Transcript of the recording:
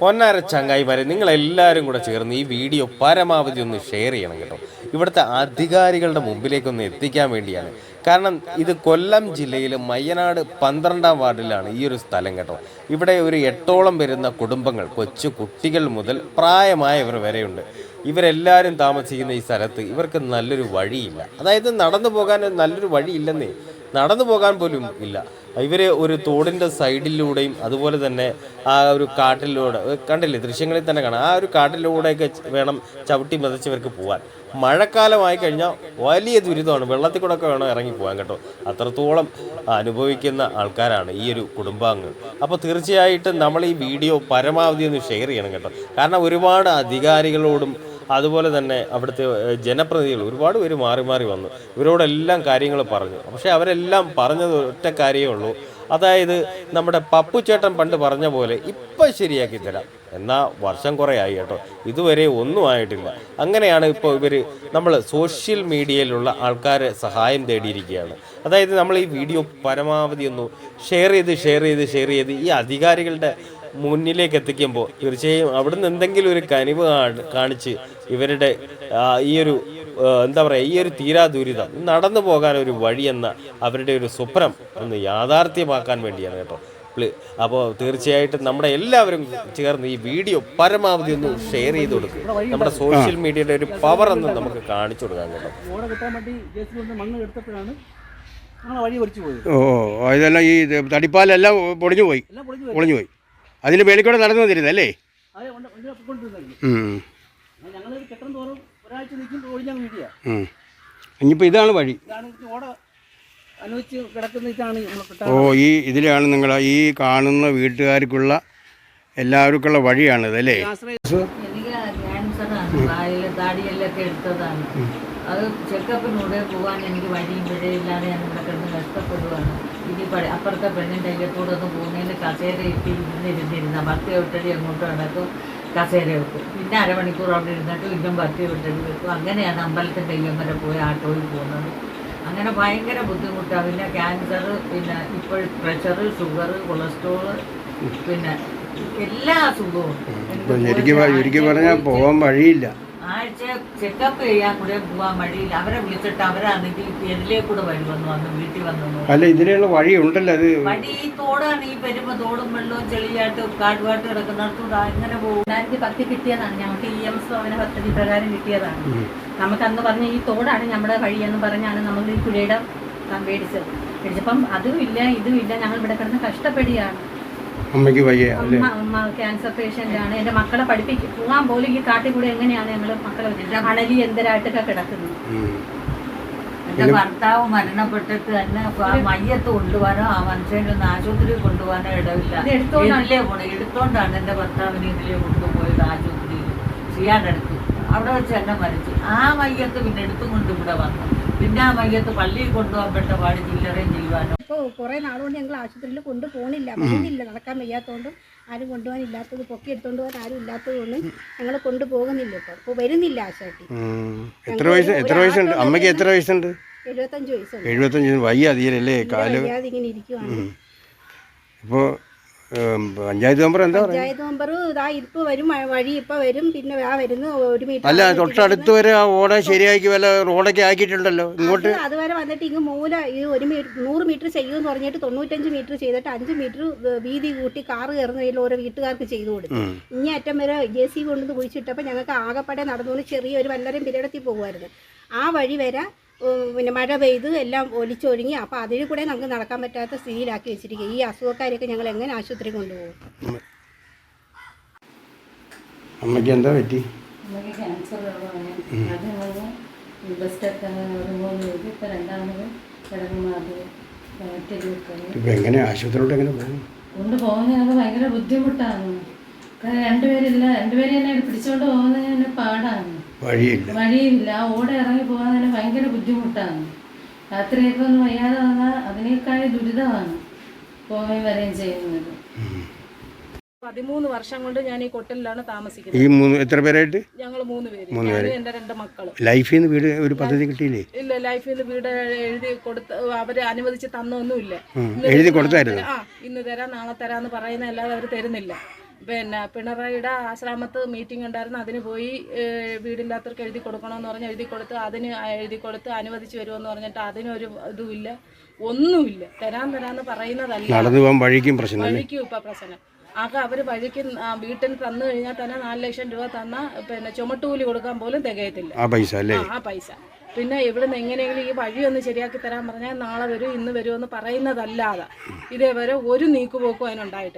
പൊന്നാര ചങ്ങായിമാരെ നിങ്ങളെല്ലാവരും കൂടെ ചേർന്ന് ഈ വീഡിയോ പരമാവധി ഒന്ന് ഷെയർ ചെയ്യണം കേട്ടോ. ഇവിടുത്തെ അധികാരികളുടെ മുമ്പിലേക്കൊന്ന് എത്തിക്കാൻ വേണ്ടിയാണ്. കാരണം ഇത് കൊല്ലം ജില്ലയിലെ മയ്യനാട് പന്ത്രണ്ടാം വാർഡിലാണ് ഈ ഒരു സ്ഥലം കേട്ടോ. ഇവിടെ ഒരു എട്ടോളം വരുന്ന കുടുംബങ്ങൾ കൊച്ചു കുട്ടികൾ മുതൽ പ്രായമായവർ വരെയുണ്ട്. ഇവരെല്ലാവരും താമസിക്കുന്ന ഈ സ്ഥലത്ത് ഇവർക്ക് നല്ലൊരു വഴിയില്ല. അതായത് നടന്നു പോകാൻ നല്ലൊരു വഴിയില്ലെന്നേ നടന്നു പോകാൻ പോലും ഇല്ല. ഇവർ ഒരു തോടിന്റെ സൈഡിലൂടെയും അതുപോലെ തന്നെ ആ ഒരു കാട്ടിലൂടെ കണ്ടില്ലേ? ദൃശ്യങ്ങളിൽ തന്നെ കാണാം. ആ ഒരു കാട്ടിലൂടെയൊക്കെ വേണം ചവിട്ടി ഇവർക്ക് പോകാൻ മഴക്കാലമായി കഴിഞ്ഞാൽ വലിയ ദുരിതമാണ്. വെള്ളത്തിൽ കൂടെ ഒക്കെ വേണം ഇറങ്ങി പോകാൻ കേട്ടോ. അത്രത്തോളം അനുഭവിക്കുന്ന ആൾക്കാരാണ് ഈ ഒരു കുടുംബാംഗങ്ങൾ. അപ്പോൾ തീർച്ചയായിട്ടും നമ്മൾ ഈ വീഡിയോ പരമാവധി ഒന്ന് ഷെയർ ചെയ്യണം കേട്ടോ. കാരണം ഒരുപാട് അധികാരികളോടും അതുപോലെ തന്നെ അവിടുത്തെ ജനപ്രതിനിധികൾ ഒരുപാട് പേര് മാറി മാറി വന്നു. ഇവരോടെല്ലാം കാര്യങ്ങൾ പറഞ്ഞു. പക്ഷേ അവരെല്ലാം പറഞ്ഞത് ഒറ്റ കാര്യമേ ഉള്ളൂ. അതായത് നമ്മുടെ പപ്പു ചേട്ടൻ പണ്ട് പറഞ്ഞ പോലെ ഇപ്പം ശരിയാക്കി തരാം. എന്നാൽ വർഷം കുറേ ആയി കേട്ടോ. ഇതുവരെ ഒന്നും ആയിട്ടില്ല. അങ്ങനെയാണ് ഇപ്പോൾ ഇവർ നമ്മൾ സോഷ്യൽ മീഡിയയിലുള്ള ആൾക്കാരെ സഹായം തേടിയിരിക്കുകയാണ്. അതായത് നമ്മൾ ഈ വീഡിയോ പരമാവധി ഒന്ന് ഷെയർ ചെയ്ത് ഷെയർ ചെയ്ത് ഷെയർ ചെയ്ത് ഈ അധികാരികളുടെ മുന്നിലേക്ക് എത്തിക്കുമ്പോൾ തീർച്ചയായും അവിടുന്ന് എന്തെങ്കിലും ഒരു കനിവ് കാണി- കാണിച്ച് ഇവരുടെ ഈ ഒരു എന്താ പറയുക ഈ ഒരു തീരാ ദുരിതം നടന്നു പോകാൻ ഒരു വഴി എന്ന അവരുടെ ഒരു സ്വപ്നം ഒന്ന് യാഥാർത്ഥ്യമാക്കാൻ വേണ്ടിയാണ് കേട്ടോ. അപ്പോൾ തീർച്ചയായിട്ടും നമ്മുടെ എല്ലാവരും ചേർന്ന് ഈ വീഡിയോ പരമാവധി ഒന്ന് ഷെയർ ചെയ്ത് കൊടുക്കും. നമ്മുടെ സോഷ്യൽ മീഡിയയുടെ ഒരു പവർ ഒന്ന് നമുക്ക് കാണിച്ചു കൊടുക്കാൻ കേട്ടോ. ഓട കിട്ടാൻ വേണ്ടി ജെ കൊണ്ട് മണ്ണ് എടുത്തപ്പോഴാണ് ഞങ്ങൾ വഴി ഒലിച്ചു പോയത്. ഓ ഇതെല്ലാം ഈ തടിപ്പാലെല്ലാം പൊടിഞ്ഞു പൊളിഞ്ഞു പോയി. പൊളിഞ്ഞു പോയി. അതിന് മേളിൽ കൂടെ നടന്നു വന്നിരുന്നല്ലേ. ഇനിയിപ്പോൾ ഇതാണ് വഴി ഓ ഈ ഇതിലാണ് നിങ്ങൾ ഈ കാണുന്ന വീട്ടുകാർക്കുള്ള എല്ലാവർക്കുള്ള വഴിയാണിത് അല്ലേ എനിക്ക് അത് ചെക്കപ്പിനൂടെ പോകാൻ എനിക്ക് വഴിയും പിഴയില്ലാതെ ഞാൻ ഇവിടെ കിടന്ന് കഷ്ടപ്പെടുവാണ്. ഇനി പഴ- അപ്പുറത്തെ പെണ്ണിന്റെ അയ്യപ്പോടെ ഒന്ന് പോകുന്നതിന് കസേര ഇട്ടി ഇരുന്നിരുന്നിരുന്ന ഭക്തി വിട്ടടി അങ്ങോട്ട് നടക്കും കസേര വെക്കും. പിന്നെ അരമണിക്കൂർ അവിടെ ഇരുന്നിട്ട് വീണ്ടും ഭക്തി വിട്ടടി വെക്കും. അങ്ങനെയാണ് അമ്പലത്തിന്റെ അയ്യം വരെ പോയി ആട്ടോയിൽ പോകുന്നത്. അങ്ങനെ ഭയങ്കര ബുദ്ധിമുട്ടാണ് പിന്നെ ക്യാൻസർ പിന്നെ ഇപ്പോൾ പ്രഷർ ഷുഗർ കൊളസ്ട്രോൾ പിന്നെ എല്ലാ അസുഖവും ശരിക്കും പറഞ്ഞാൽ പോകാൻ വഴിയില്ല. ആഴ്ച ചെക്കപ്പ് ചെയ്യാൻ കൂടെ പോകാൻ വഴിയില്ല. അവരെ വിളിച്ചിട്ട് അവരാണെങ്കിൽ എതിലേ കൂടെ വരുമെന്ന് വന്ന് വീട്ടിൽ വന്നു അല്ല ഇതിലുള്ള വഴി ഉണ്ടല്ലോ അത് വഴി ഈ തോടാണ് ഈ വരുമ്പോ തോടും വെള്ളവും ചെളിയായിട്ട് കാട്ടുപാട്ട് കിടക്കുന്നിടത്തൂടെ അങ്ങനെ പോകും. രണ്ടായിരത്തി പത്തിൽ കിട്ടിയതാണ്. ഞങ്ങൾക്ക് ഇ എം സോവന പദ്ധതി പ്രകാരം കിട്ടിയതാണ്. നമുക്ക് അന്ന് പറഞ്ഞ ഈ തോടാണ് നമ്മുടെ വഴി എന്ന് പറഞ്ഞാണ് നമ്മൾ ഈ പുഴയുടെ മേടിച്ചത്. മേടിച്ചപ്പം അതും ഇല്ല ഇതും ഇല്ല. ഞങ്ങൾ ഇവിടെ കിടന്ന് കഷ്ടപ്പെടുകയാണ്. അമ്മയ്ക്ക് വയ്യ അല്ലേ? ക്യാൻസർ പേഷ്യന്റ് ആണ്. എന്റെ മക്കളെ പഠിപ്പിക്കും പോകാൻ പോലും ഈ കാട്ടിൽ കൂടെ എങ്ങനെയാണ് ഞങ്ങൾ മക്കളെ അണലി എന്തരായിട്ടൊക്കെ കിടക്കുന്നത് ഉം. എന്റെ ഭർത്താവ് മരണപ്പെട്ടിട്ട് തന്നെ ആ മയ്യത്ത് കൊണ്ടുപോകാനോ ആ മനുഷ്യനെ ഒന്ന് ആശുപത്രി കൊണ്ടുപോകാനോ ഇടവില്ല. എടുത്തോണ്ടല്ലേ. ഇതിലേ പോണേ എടുത്തോണ്ടാണ് എന്റെ ഭർത്താവിനെ ഇതിലേ കൊണ്ടുപോയത് ആശുപത്രിയിൽ. ചെയ്യാണ്ടെടുത്തു അവിടെ വെച്ച് എന്നെ മരിച്ചു. ആ മയ്യത്ത് പിന്നെ എടുത്തും കൊണ്ട് ഇവിടെ വന്നു. പിന്നെ ആ മയ്യത്ത് പള്ളിയിൽ കൊണ്ടുപോകാൻ പെട്ട പാട് ചില്ലറയും ചെയ്യുവാനോ കുറേ നാളുകൊണ്ട് ഞങ്ങൾ ആശുപത്രിയിൽ കൊണ്ടുപോകണില്ല പോകുന്നില്ല. നടക്കാൻ വയ്യാത്തതുകൊണ്ടും ആരും കൊണ്ടുപോകാൻ ഇല്ലാത്തത് പൊക്കി എടുത്തുകൊണ്ട് പോകാൻ ആരും ഇല്ലാത്തതുകൊണ്ടും ഞങ്ങൾ കൊണ്ടുപോകുന്നില്ല ഇപ്പോൾ ഇപ്പോൾ വരുന്നില്ല ആശാട്ടി. എത്ര വയസ്സ് എത്ര വയസ്സുണ്ട്? അമ്മയ്ക്ക് എത്ര വയസ്സുണ്ട്? എഴുപത്തഞ്ച് വയസ്സുണ്ട്. എഴുപത്തഞ്ച് വയ്യ തീരല്ലേ കാൽ? വയ്യാതെ ഇങ്ങനെ ഇരിക്കുവാണ്. ഇപ്പോൾ പഞ്ചായത്ത് മെമ്പർ എന്താ പറയുക പഞ്ചായത്ത് മെമ്പർ ഇതാ ഇപ്പം വരും വഴി ഇപ്പൊ വരും പിന്നെ ആ വരുന്നു ഒരു മീറ്റർ അല്ല തൊട്ടടുത്ത് വരെ ആ ഓട ശരിയാക്കി വല്ല റോഡൊക്കെ ആക്കിയിട്ടുണ്ടല്ലോ? ഇങ്ങോട്ട്? അത് അതുവരെ വന്നിട്ട് ഇങ്ങ് മൂല ഈ ഒരു മീറ്റർ നൂറ് മീറ്റർ ചെയ്യുമെന്ന് പറഞ്ഞിട്ട് തൊണ്ണൂറ്റഞ്ച് മീറ്റർ ചെയ്തിട്ട് അഞ്ച് മീറ്റർ വീതി കൂട്ടി കാറ് കയറുന്നതിൽ ഓരോ വീട്ടുകാർക്ക് ചെയ്തു കൊടുത്തു. ഉം. ഇനി അറ്റം വരെ ജെ സി കൊണ്ടുവന്ന് കുഴിച്ചിട്ടപ്പോൾ ഞങ്ങൾക്ക് ആകെപ്പാടെ നടന്നുകൊണ്ട് ചെറിയൊരു വല്ലരും പിരടത്തി പോകുമായിരുന്നു. ആ വഴി വരെ പിന്നെ മഴ പെയ്ത് എല്ലാം ഒലിച്ചൊഴുങ്ങി അപ്പോൾ അതിൽ കൂടെ നമുക്ക് നടക്കാൻ പറ്റാത്ത സ്ഥിതിയിലാക്കി വെച്ചിരിക്കുക. ഈ അസുഖക്കാരെയൊക്കെ ഞങ്ങൾ എങ്ങനെ ആശുപത്രി കൊണ്ടുപോകും? അമ്മയ്ക്ക് എന്താ പറ്റി? നമുക്ക് ക്യാൻസർ അത് പേര് ഇപ്പം രണ്ടാമത് കിടക്കുന്ന അത് മറ്റൊരു ഇപ്പം എങ്ങനെ ആശുപത്രിയിലോട്ട് എങ്ങനെ പോകും കൊണ്ടുപോകാൻ ഞങ്ങൾക്ക് ഭയങ്കര ബുദ്ധിമുട്ടാണ്. രണ്ടുപേരില്ല രണ്ടുപേരെ എന്നെ പിടിച്ചോണ്ട് പോകുന്നത് പാടാണ്. വഴിയില്ല. വഴിയില്ല. ഓടെ ഇറങ്ങി പോകാൻ തന്നെ ഭയങ്കര ബുദ്ധിമുട്ടാണ്. രാത്രിയൊക്കെ ഒന്ന് വയ്യാതെ വന്നാൽ അതിനേക്കാൾ ദുരിതമാണ് പോവുകയും വരികയും ചെയ്യുന്നത്. പതിമൂന്ന് വർഷം കൊണ്ട് ഞാൻ ഈ കൊട്ടലിലാണ് താമസിക്കുന്നത്. ഈ മൂന്ന് എത്ര പേരായിട്ട്? ഞങ്ങൾ മൂന്ന് പേര്. ഞാനും എന്റെ രണ്ട് മക്കളും. ലൈഫിൽ നിന്ന് വീട് ഒരു പദ്ധതി കിട്ടിയില്ലേ? ഇല്ല ലൈഫിൽ വീട് എഴുതി കൊടുത്ത് അവർ അനുവദിച്ച് തന്നൊന്നുമില്ല. എഴുതി കൊടുത്തായിരുന്നു? ആ ഇന്ന് തരാം നാളെ തരാന്ന് പറയുന്ന അല്ലാതെ അവർ തരുന്നില്ല. പിന്നെ പിണറായിയുടെ ആശ്രമത്ത് മീറ്റിംഗ് ഉണ്ടായിരുന്നു. അതിന് പോയി വീടില്ലാത്തവർക്ക് എഴുതി കൊടുക്കണമെന്ന് പറഞ്ഞ് എഴുതി കൊടുത്ത് അതിന് എഴുതി കൊടുത്ത് അനുവദിച്ച് വരുമെന്ന് പറഞ്ഞിട്ട് അതിനൊരു ഇതുമില്ല ഒന്നുമില്ല. തരാൻ തരാന്ന് പറയുന്നതല്ല. നടന്നു പോകാൻ വഴിക്കും പ്രശ്നം വഴിക്കും ഇപ്പം പ്രശ്നം. ആകെ അവർ വഴിക്ക് വീട്ടിൽ തന്നു കഴിഞ്ഞാൽ തന്നെ നാല് ലക്ഷം രൂപ തന്ന പിന്നെ ചുമട്ടുകൂലി കൊടുക്കാൻ പോലും തികയത്തില്ല. ആ പൈസ അല്ലേ? ആ പൈസ. പിന്നെ ഇവിടുന്ന് എങ്ങനെയെങ്കിലും ഈ വഴി ഒന്ന് ശരിയാക്കി തരാൻ പറഞ്ഞാൽ നാളെ വരും ഇന്ന് വരുമെന്ന് പറയുന്നതല്ലാതെ. ഇതേവരെ ഒരു നീക്കുപോക്കും അതിനുണ്ടായിട്ടില്ല.